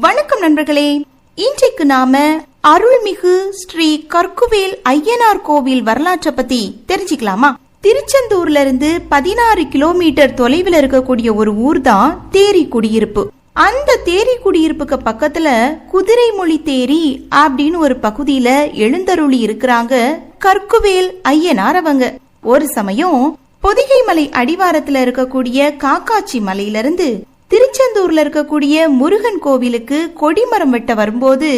வணக்கம் நண்பர்களே. இன்றைக்கு நாம அருள்மிகு ஸ்ரீ கற்குவேல் ஐயனார் கோவில் வரலாற்றை பத்தி தெரிஞ்சுக்கலாமா? திருச்செந்தூர்ல இருந்து பதினாறு கிலோமீட்டர் தொலைவில் இருக்கக்கூடிய ஒரு ஊர் தான் தேரி குடியிருப்பு. அந்த தேரி குடியிருப்புக்கு பக்கத்துல குதிரைமொழி தேரி அப்படின்னு ஒரு பகுதியில எழுந்தருளி இருக்கிறாங்க கற்குவேல் ஐயனார் அவங்க. ஒரு சமயம் பொதிகை மலை அடிவாரத்துல இருக்கக்கூடிய காக்காச்சி மலையிலிருந்து திருச்செந்தூர்ல இருக்கக்கூடிய முருகன் கோவிலுக்கு கொடிமரம் வெட்ட வரும்போது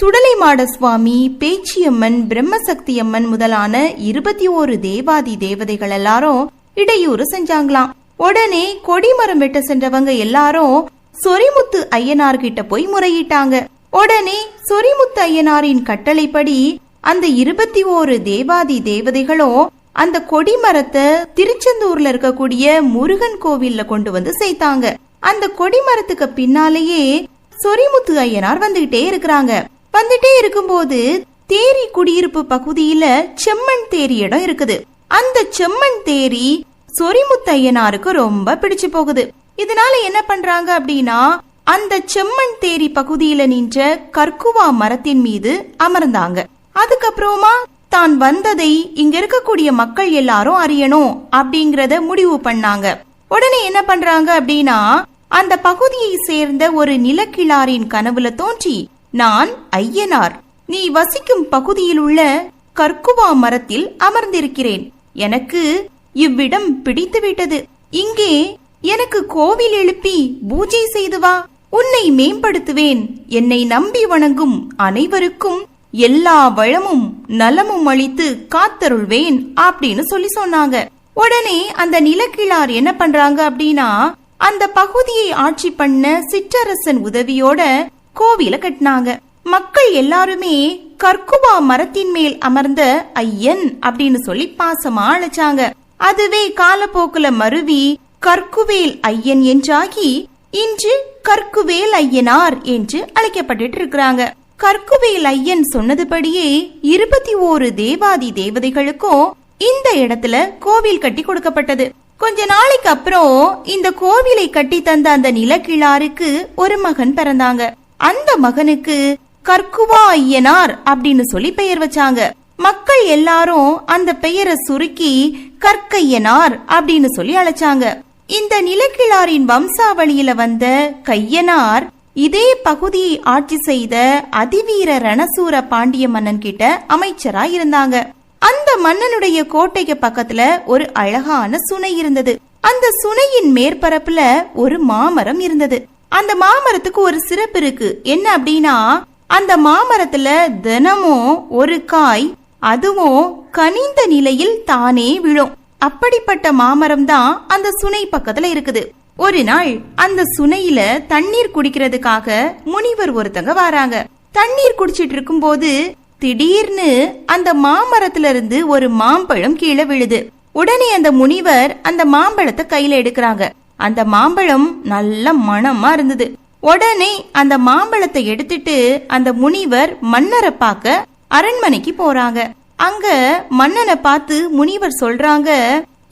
சுடலைமாட சுவாமி பேச்சியம்மன் பிரம்மசக்தி அம்மன் முதலான இருபத்தி ஓரு தேவாதி தேவதைகள் எல்லாரும் இடையூறு செஞ்சாங்களாம். உடனே கொடிமரம் வெட்ட சென்றவங்க எல்லாரும் சொரிமுத்து ஐயனார் கிட்ட போய் முறையிட்டாங்க. உடனே சொரிமுத்து ஐயனாரின் கட்டளைப்படி அந்த இருபத்தி ஓரு தேவாதி தேவதைகளும் அந்த கொடிமரத்தை திருச்செந்தூர்ல இருக்கக்கூடிய முருகன் கோவில்ல கொண்டு வந்து சேர்த்தாங்க. அந்த கொடி மரத்துக்கு பின்னாலேயே சொரிமுத்து ஐயனார் வந்துகிட்டே இருக்கிறாங்க. வந்துட்டே இருக்கும்போது தேரி குடியிருப்பு பகுதியில செம்மண் தேரி இடம் இருக்குது. அந்த செம்மண் தேரி சொரிமுத்தையனாருக்கு ரொம்ப பிடிச்சு போகுது. இதனால என்ன பண்றாங்க அப்படின்னா அந்த செம்மண் தேரி பகுதியில நின்ற கற்குவா மரத்தின் மீது அமர்ந்தாங்க. அதுக்கப்புறமா தான் வந்ததை இங்க இருக்கக்கூடிய மக்கள் எல்லாரும் அறியணும் அப்படிங்கறத முடிவு பண்ணாங்க. உடனே என்ன பண்றாங்க அப்படின்னா அந்த பகுதியை சேர்ந்த ஒரு நிலக்கிழாரின் கனவுல தோன்றி நான் ஐயனார். நீ வசிக்கும் பகுதியில் உள்ள கற்குவா மரத்தில் அமர்ந்திருக்கிறேன். எனக்கு இவ்விடம் பிடித்து விட்டது. இங்கே எனக்கு கோவில் எழுப்பி பூஜை செய்து வா. உன்னை மேம்படுத்துவேன். என்னை நம்பி வணங்கும் அனைவருக்கும் எல்லா வளமும் நலமும் அளித்து காத்தருள்வேன் அப்படின்னு சொல்லி சொன்னாங்க. உடனே அந்த நிலக்கிழார் என்ன பண்றாங்க அப்படின்னா அந்த பகுதியை ஆட்சி பண்ண சிற்றரசன் உதவியோட கோவில கட்டினாங்க. மக்கள் எல்லாருமே கற்குவா மரத்தின் மேல் அமர்ந்த ஐயன் அப்படின்னு சொல்லி பாசமா அழைச்சாங்க. அதுவே காலப்போக்குல மருவி கற்குவேல் ஐயன் என்றாகி இன்று கற்குவேல் ஐயனார் என்று அழைக்கப்பட்டு இருக்கிறாங்க. கற்குவேல் ஐயன் சொன்னதுபடியே இருபத்தி ஓரு தேவாதி தேவதைகளுக்கும் இந்த இடத்துல கோவில் கட்டி கொடுக்கப்பட்டது. கொஞ்ச நாளைக்கு அப்புறம் இந்த கோவிலை கட்டி தந்த அந்த நிலக்கிழாருக்கு ஒரு மகன் பிறந்தாங்க. அந்த மகனுக்கு கற்குவா ஐயனார் அப்படின்னு சொல்லி பெயர் வச்சாங்க. மக்கள் எல்லாரும் அந்த பெயரை சுருக்கி கற்கையனார் அப்படின்னு சொல்லி அழைச்சாங்க. இந்த நிலக்கிழாரின் வம்சாவளியில வந்த கையனார் இதே பகுதியை ஆட்சி செய்த அதிவீர ரணசூர பாண்டிய மன்னன் கிட்ட அமைச்சரா இருந்தாங்க. அந்த மன்னனுடைய கோட்டைக்கு பக்கத்துல ஒரு அழகான சுனை இருந்தது. அந்த சுனையின் மேற்பரப்புல ஒரு மாமரம் இருந்தது. அந்த மாமரத்துக்கு ஒரு சிறப்பு இருக்கு. என்ன அப்படின்னா அந்த மாமரத்துல தினமும் ஒரு காய் அதுவும் கனிந்த நிலையில் தானே விழும். அப்படிப்பட்ட மாமரம் தான் அந்த சுனை பக்கத்துல இருக்குது. ஒரு நாள் அந்த சுனையில தண்ணீர் குடிக்கிறதுக்காக முனிவர் ஒருத்தங்க வராங்க. தண்ணீர் குடிச்சிட்டு இருக்கும்போது திடீர்னு அந்த மாமரத்துல இருந்து ஒரு மாம்பழம் கீழே விழுது. உடனே அந்த முனிவர் அந்த மாம்பழத்தை கையில எடுக்கிறாங்க. அந்த மாம்பழம் நல்ல மணமா இருந்தது. உடனே அந்த மாம்பழத்தை எடுத்துட்டு அந்த முனிவர் மன்னரை பார்க்க அரண்மனைக்கு போறாங்க. அங்க மன்னனை பார்த்து முனிவர் சொல்றாங்க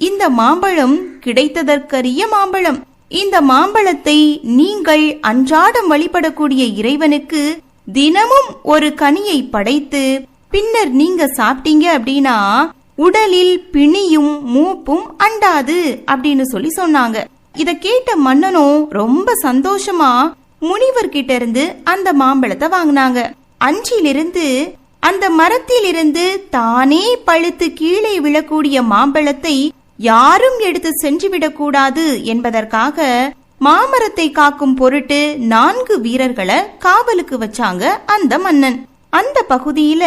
இந்த மாம்பழம் கிடைத்ததற்கரிய மாம்பழம். இந்த மாம்பழத்தை நீங்கள் அன்றாடம் வழிபடக்கூடிய இறைவனுக்கு தினமும் ஒரு கனியை படைத்து பின்னர் நீங்க சாப்பிட்டீங்க அப்படின்னா உடலில் பிணியும் மூப்பும் அண்டாது அப்படின்னு சொல்லி சொன்னாங்க. இத கேட்ட மன்னனும் ரொம்ப சந்தோஷமா முனிவர் கிட்ட இருந்து அந்த மாம்பழத்தை வாங்கினாங்க. அஞ்சிலிருந்து அந்த மரத்திலிருந்து தானே பழுத்து கீழே விழக்கூடிய மாம்பழத்தை யாரும் எடுத்து சென்றுவிடக் கூடாது என்பதற்காக மாமரத்தை காக்கும் பொருட்டு நான்கு வீரர்களை காவலுக்கு வச்சாங்க அந்த மன்னன். அந்த பகுதியில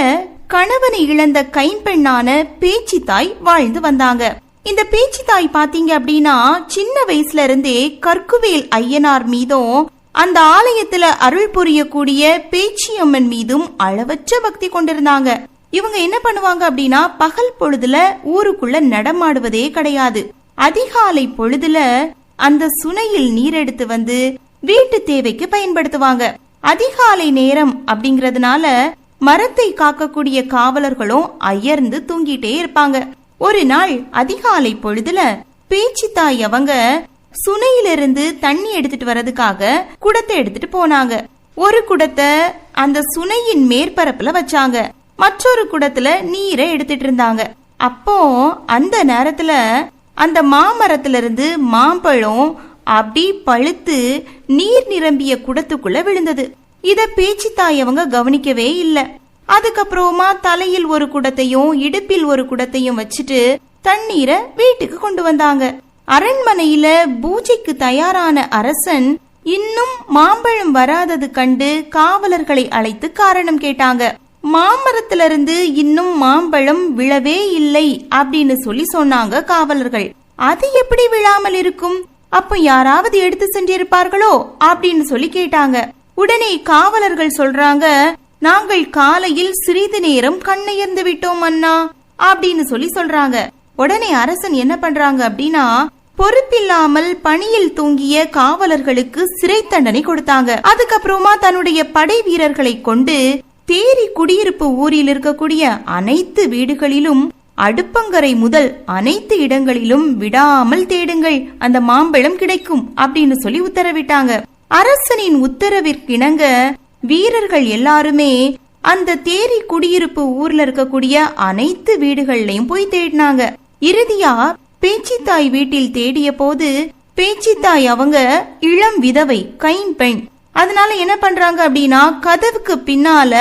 கணவனை இழந்த கைம்பெண்ணான பேச்சி தாய் வாழ்ந்து வந்தாங்க. இந்த பேச்சி தாய் பாத்தீங்க அப்படின்னா சின்ன வயசுல இருந்தே கற்குவேல் ஐயனார் மீதும் அந்த ஆலயத்துல அருள் புரியக்கூடிய பேச்சியம்மன் மீதும் அளவற்ற பக்தி கொண்டிருந்தாங்க. இவங்க என்ன பண்ணுவாங்க அப்படின்னா பகல் பொழுதுல ஊருக்குள்ள நடமாடுவதே கிடையாது. அதிகாலை பொழுதுல அந்த சுனையில் நீர் எடுத்து வந்து வீட்டு தேவைக்கு பயன்படுத்துவாங்க. அதிகாலை நேரம் அப்படிங்கறதுனால மரத்தை காக்கக்கூடிய காவலர்களும் அயர்ந்து தூங்கிட்டே இருப்பாங்க. ஒரு நாள் அதிகாலை பொழுதுல பேச்சு தாய் அவங்க சுனையிலிருந்து தண்ணி எடுத்துட்டு வர்றதுக்காக குடத்தை எடுத்துட்டு போனாங்க. ஒரு குடத்தை அந்த சுனையின் மேற்பரப்புல வச்சாங்க. மற்றொரு குடத்துல நீரை எடுத்துட்டு இருந்தாங்க. அப்போ அந்த நேரத்துல அந்த மாமரத்துல இருந்து மாம்பழம் அப்படி பழுத்து நீர் நிரம்பிய குடத்துக்குள்ள விழுந்தது. இத பேச்சித்தாய் அவங்க கவனிக்கவே இல்ல. அதுக்கப்புறமா தலையில் ஒரு குடத்தையும் இடுப்பில் ஒரு குடத்தையும் வச்சுட்டு தண்ணீரை வீட்டுக்கு கொண்டு வந்தாங்க. அரண்மனையில பூஜைக்கு தயாரான அரசன் இன்னும் மாம்பழம் வராதது கண்டு காவலர்களை அழைத்து காரணம் கேட்டாங்க. மாமரத்திலிருந்து இன்னும் மாம்பழம் விழவே இல்லை அப்படின்னு சொல்லி சொன்னாங்க காவலர்கள். அது எப்படி விழாமல் இருக்கும்? அப்ப யாராவது எடுத்து சென்றிருப்பார்களோ அப்படின்னு சொல்லி கேட்டாங்க. உடனே காவலர்கள் சொல்றாங்க நாங்கள் காலையில் சிறிது நேரம் கண்ணையர்ந்து விட்டோம் அண்ணா அப்படின்னு சொல்லி சொல்றாங்க. உடனே அரசன் என்ன பண்றாங்க அப்படின்னா பொறுப்பில்லாமல் பணியில் தூங்கிய காவலர்களுக்கு சிறை தண்டனை கொடுத்தாங்க. அதுக்கப்புறமா தன்னுடைய படை வீரர்களை கொண்டு தேரி குடியிருப்பு ஊரில் இருக்கக்கூடிய அனைத்து வீடுகளிலும் அடுப்பங்கரை முதல் அனைத்து இடங்களிலும் விடாமல் தேடுங்கள். அந்த மாம்பழம் கிடைக்கும் அப்படின்னு சொல்லி உத்தரவிட்டாங்க. அரசனின் உத்தரவிற்கிணங்க வீரர்கள் எல்லாருமே அந்த தேரி குடியிருப்பு ஊர்ல இருக்கக்கூடிய அனைத்து வீடுகள்லயும் போய் தேடினாங்க. இறுதியா பேச்சித்தாய் வீட்டில் தேடிய போது பேச்சித்தாய் அவங்க இளம் விதவை கைன் பெண் அதனால என்ன பண்றாங்க அப்படின்னா கதவுக்கு பின்னால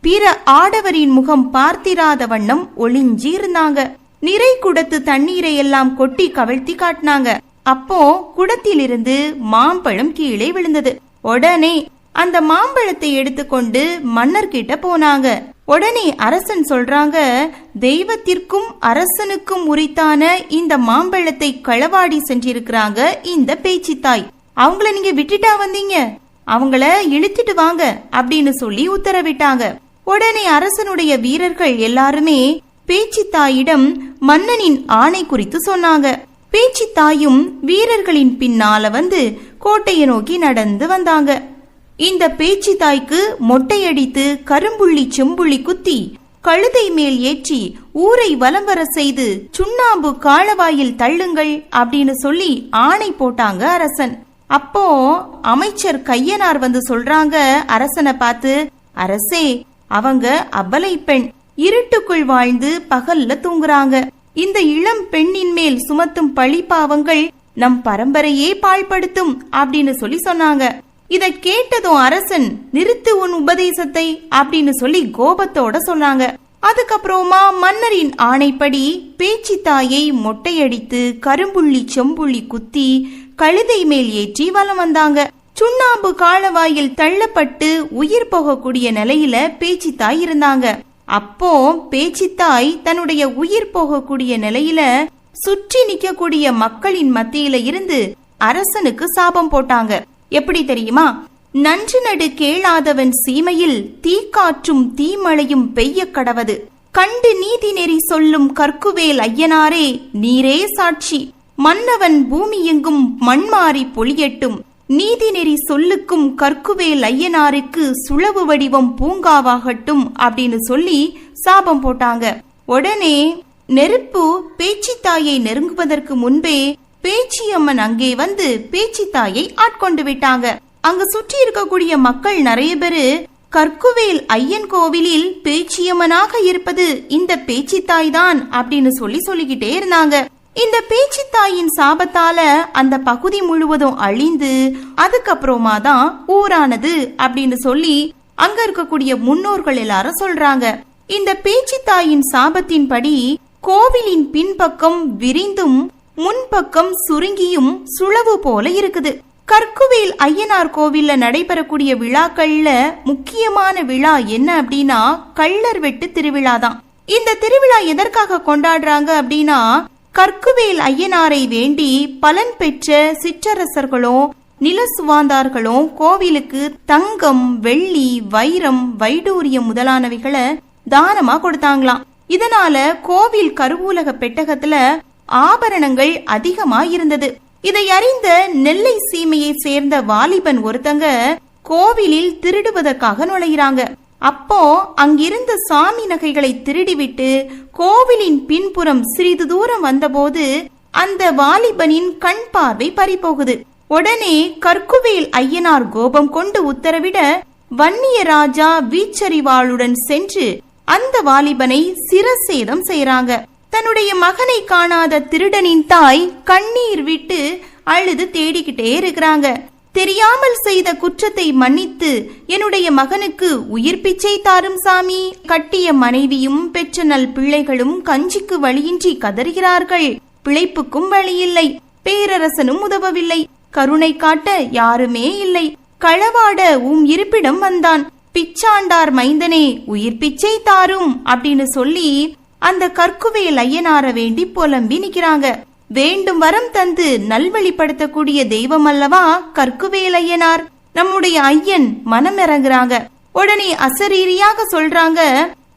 பிற ஆடவரின் முகம் பார்த்திராத வண்ணம் ஒளிஞ்சி இருந்தாங்க. நிறை குடத்து தண்ணீரை எல்லாம் கொட்டி கவிழ்த்தி காட்டினாங்க. அப்போ குடத்திலிருந்து மாம்பழம் கீழே விழுந்தது. உடனே அந்த மாம்பழத்தை எடுத்துக்கொண்டு மன்னர் கிட்ட போனாங்க. உடனே அரசன் சொல்றாங்க தெய்வத்திற்கும் அரசனுக்கும் உரித்தான இந்த மாம்பழத்தை களவாடி சென்றிருக்கிறாங்க இந்த பேச்சித்தாய். அவங்கள நீங்க விட்டுட்டா வந்தீங்க. அவங்கள இழுத்துட்டு வாங்க அப்படின்னு சொல்லி உத்தரவிட்டாங்க. உடனே அரசனுடைய வீரர்கள் எல்லாருமே பேச்சித்தாயிடம் மன்னனின் ஆணை குறித்து சொன்னாங்க. பேச்சித்தாயும் வீரர்களின் பின்னால வந்து கோட்டையை நோக்கி நடந்து வந்தாங்க. இந்த பேச்சு தாய்க்கு மொட்டையடித்து கரும்புள்ளி செம்புள்ளி குத்தி கழுதை மேல் ஏற்றி ஊரை வலம் வர செய்து சுண்ணாம்பு காலவாயில் தள்ளுங்கள் அப்படின்னு சொல்லி ஆணை போட்டாங்க அரசன். அப்போ அமைச்சர் கையனார் வந்து சொல்றாங்க அரசனை பார்த்து அரசே அவங்க அபலை பெண் இருட்டுக்குள் வாழ்ந்து பகல்ல தூங்குறாங்க. இந்த இளம் பெண்ணின் மேல் சுமத்தும் பழி பாவங்கள் நம் பரம்பரையே பாழ்படுத்தும் அப்படின்னு சொல்லி சொன்னாங்க. இத கேட்டதும் அரசன் நிறுத்து உன் உபதேசத்தை அப்படின்னு சொல்லி கோபத்தோட சொன்னாங்க. அதுக்கப்புறமா மன்னரின் ஆணைப்படி பேச்சி தாயை மொட்டையடித்து கரும்புள்ளி செம்புள்ளி குத்தி கழுதை மேல் ஏற்றி வலம் வந்தாங்க. சுண்ணாம்பு காலவாயில் தள்ளப்பட்டு உயிர் போகக்கூடிய நிலையில பேச்சித்தாய் இருந்தாங்க. அப்போ பேச்சித்தாய் தன்னுடைய உயிர் போகக்கூடிய நிலையில சுற்றி நிக்கக்கூடிய மக்களின் மத்தியில இருந்து அரசனுக்கு சாபம் போட்டாங்க. எப்படி தெரியுமா? நன்று நடு கேளாதவன் சீமையில் தீக்காற்றும் தீமழையும் பெய்ய கடவது. கண்டு நீதி நெறி சொல்லும் கற்குவேல் ஐயனாரே நீரே சாட்சி. மன்னவன் பூமி எங்கும் மண்மாறி பொழியட்டும். நீதி நெறி சொல்லுக்கும் கற்குவேல் ஐயனாருக்கு சுளவு வடிவம் பூங்காவாகட்டும் அப்படின்னு சொல்லி சாபம் போட்டாங்க. உடனே நெருப்பு பேச்சித்தாயை நெருங்குவதற்கு முன்பே பேச்சியம்மன் அங்கே வந்து பேச்சித்தாயை ஆட்கொண்டு விட்டாங்க. அங்க சுற்றி இருக்கக்கூடிய மக்கள் நிறைய பேரு கற்குவேல் ஐயன் கோவிலில் பேச்சியம்மனாக இருப்பது இந்த பேச்சித்தாய் தான் அப்படின்னு சொல்லி சொல்லிக்கிட்டே இருந்தாங்க. இந்த பேச்சித்தாயின் சாபத்தால அந்த பகுதி முழுவதும் அழிந்து அதுக்கப்புறமா தான் ஊரானது அப்படின்னு சொல்லி அங்க இருக்கக்கூடிய முன்னோர்கள் எல்லாரும் சொல்றாங்க. இந்த பேச்சித்தாயின் சாபத்தின்படி கோவிலின் பின்பக்கம் விரிந்தும் முன்பக்கம் சுருங்கியும் சுளவு போல இருக்குது. கற்குவேல் ஐயனார் கோவில்ல நடைபெறக்கூடிய விழாக்கள்ல முக்கியமான விழா என்ன அப்படின்னா கள்ளர் வெட்டு திருவிழா தான் இந்த திருவிழா எதற்காக கொண்டாடுறாங்க அப்படின்னா கற்குவேல் ஐயனாரை வேண்டி பலன் பெற்ற சிற்றரசர்களும் நில சுவாந்தார்களும் கோவிலுக்கு தங்கம் வெள்ளி வைரம் வைடூரியம் முதலானவைகளை தானமா கொடுத்தாங்களாம். இதனால கோவில் கருவூலக பெட்டகத்துல ஆபரணங்கள் அதிகமா இருந்தது. இதை அறிந்த நெல்லை சீமையை சேர்ந்த வாலிபன் ஒருத்தங்க கோவிலில் திருடுவதற்காக நுழையிறாங்க. அப்போ அங்கிருந்த சாமி நகைகளை திருடிவிட்டு கோவிலின் பின்புறம் சிறிது தூரம் வந்தபோது அந்த வாலிபனின் கண் பார்வை பறிபோகுது. உடனே கற்குவேல் ஐயனார் கோபம் கொண்டு உத்தரவிட வன்னிய ராஜா வீச்சறிவாளுடன் சென்று அந்த வாலிபனை சிரசேதம் செய்யறாங்க தன்னுடைய மகனை காணாத திருடனின் தாய் கண்ணீர் விட்டு அழுது தேடிக்கிட்டே இருக்கிறாங்க. தெரியாமல் செய்த குற்றத்தை மன்னித்து என்னுடைய மகனுக்கு உயிர் பிச்சை தாரும் சாமி. கட்டிய மனைவியும் பெற்ற நல் பிள்ளைகளும் கஞ்சிக்கு வழியின்றி கதறுகிறார்கள். பிழைப்புக்கும் வழியில்லை. பேரரசனும் உதவவில்லை. கருணை காட்ட யாருமே இல்லை. களவாட உம் இருப்பிடம் வந்தான். பிச்சாண்டார் மைந்தனே உயிர் பிச்சை தாரும் அப்படின்னு சொல்லி அந்த கற்குவேல் ஐயனார வேண்டி புலம்பி நிக்கிறாங்க வேண்டும் வரம் தந்து நல்வழிப்படுத்தக்கூடிய தெய்வம் அல்லவா கற்குவேல் ஐயனார் நம்முடைய ஐயன் மனம் இறங்குறாங்க உடனே அசரீரியாக சொல்றாங்க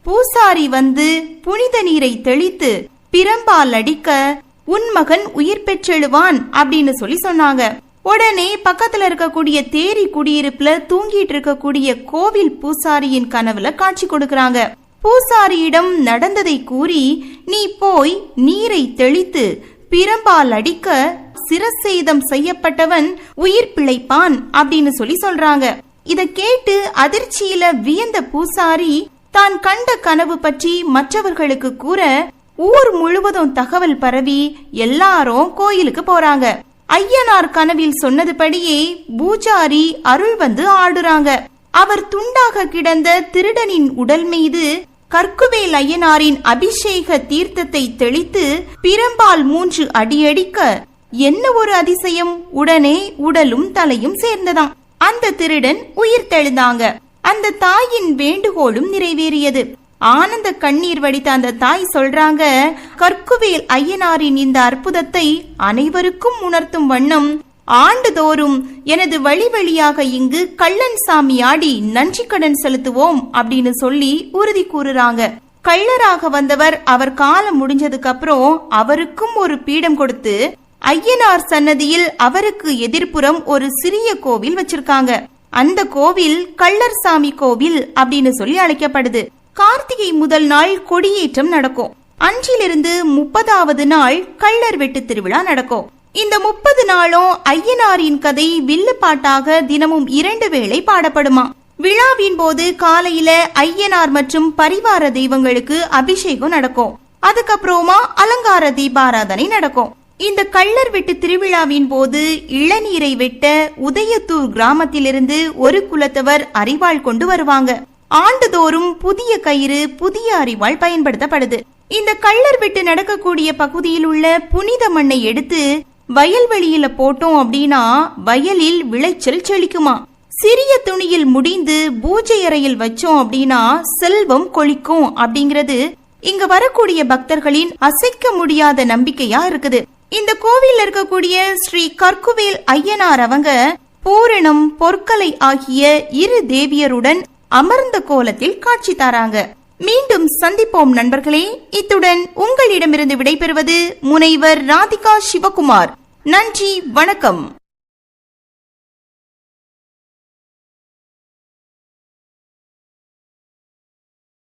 பூசாரி வந்து புனித நீரை தெளித்து பிரம்பால் அடிக்க உன் மகன் உயிர் பெற்றெழுவான் அப்படின்னு சொல்லி சொன்னாங்க. உடனே பக்கத்துல இருக்கக்கூடிய தேரி குடியிருப்புல தூங்கிட்டு இருக்கக்கூடிய கோவில் பூசாரியின் கனவுல காட்சி கொடுக்கறாங்க. பூசாரியிடம் நடந்ததை கூறி நீ போய் நீரை தெளித்து பிரம்பால் அடிக்க சிரசேதம் செய்யப்பட்டவன் உயிர் பிழைப்பான் அப்படின்னு சொல்லி சொல்றாங்க. இத கேட்டு அதிர்ச்சியில வியந்த பூசாரி தான் கண்ட கனவு பற்றி மற்றவர்களுக்கு கூற ஊர் முழுவதும் தகவல் பரவி எல்லாரும் கோயிலுக்கு போறாங்க. ஐயனார் கனவில் சொன்னதுபடியே பூஜாரி அருள் வந்து ஆடுறாங்க. அவர் துண்டாக கிடந்த திருடனின் உடல் மீது கற்குவேல் ஐயனாரின் அபிஷேக தீர்த்தத்தை தெளித்து பிரம்பால் மூன்று அடியடிக்க என்ன ஒரு அதிசயம்? உடனே உடலும் தலையும் சேர்ந்ததாம். அந்த திருடன் உயிர் தெழுந்தாங்க. அந்த தாயின் வேண்டுகோளும் நிறைவேறியது. ஆனந்த கண்ணீர் வடித்த அந்த தாய் சொல்றாங்க கற்குவேல் ஐயனாரின் இந்த அற்புதத்தை அனைவருக்கும் உணர்த்தும் வண்ணம் ஆண்டுதோறும் எனது வழி வழியாக இங்கு கள்ளன் சாமி ஆடி நன்றி கடன் செலுத்துவோம் அப்படின்னு சொல்லி உறுதி கூறுறாங்க. கள்ளராக வந்தவர் அவர் காலம் முடிஞ்சதுக்கு அப்புறம் அவருக்கும் ஒரு பீடம் கொடுத்து ஐயனார் சன்னதியில் அவருக்கு எதிர்ப்புறம் ஒரு சிறிய கோவில் வச்சிருக்காங்க. அந்த கோவில் கள்ளர் சாமி கோவில் அப்படின்னு சொல்லி அழைக்கப்படுது. கார்த்திகை முதல் நாள் கொடியேற்றம் நடக்கும். அன்றிலிருந்து முப்பதாவது நாள் கள்ளர் வெட்டு திருவிழா நடக்கும். இந்த முப்பது நாளும் ஐயனாரின் கதை வில்லு பாட்டாக தினமும் இரண்டு வேளை பாடப்படுமா? விழாவின் போது காலையில ஐயனார் மற்றும் பரிவார தெய்வங்களுக்கு அபிஷேகம் நடக்கும். அதுக்கப்புறமா அலங்கார தீபாராதனை நடக்கும். இந்த கள்ளர் வெட்டு திருவிழாவின் போது இளநீரை வெட்ட உதயத்தூர் கிராமத்திலிருந்து ஒரு குலத்தவர் அறிவாள் கொண்டு வருவாங்க. ஆண்டுதோறும் புதிய கயிறு புதிய அறிவாள் பயன்படுத்தப்படுது. இந்த கள்ளர் வெட்டு நடக்கக்கூடிய பகுதியில் உள்ள புனித மண்ணை எடுத்து வயல்வெளியில போட்டோம் அப்படின்னா வயலில் விளைச்சல் செழிக்குமா? சிறிய துணியில் முடிந்து பூஜை அறையில் வச்சோம் அப்படின்னா செல்வம் கொளிக்கும் அப்படிங்கிறது இங்க வரக்கூடிய பக்தர்களின் அசைக்க முடியாத நம்பிக்கையா இருக்குது. இந்த கோவில் இருக்கக்கூடிய ஸ்ரீ கற்குவேல் ஐயனார் அவங்க பூரணம் பொற்கலை ஆகிய இரு தேவியருடன் அமர்ந்த கோலத்தில் காட்சி தாராங்க. மீண்டும் சந்திப்போம் நண்பர்களே. இத்துடன் உங்களிடமிருந்து விடைபெறுவது முனைவர் ராதிகா சிவகுமார். நன்றி வணக்கம்.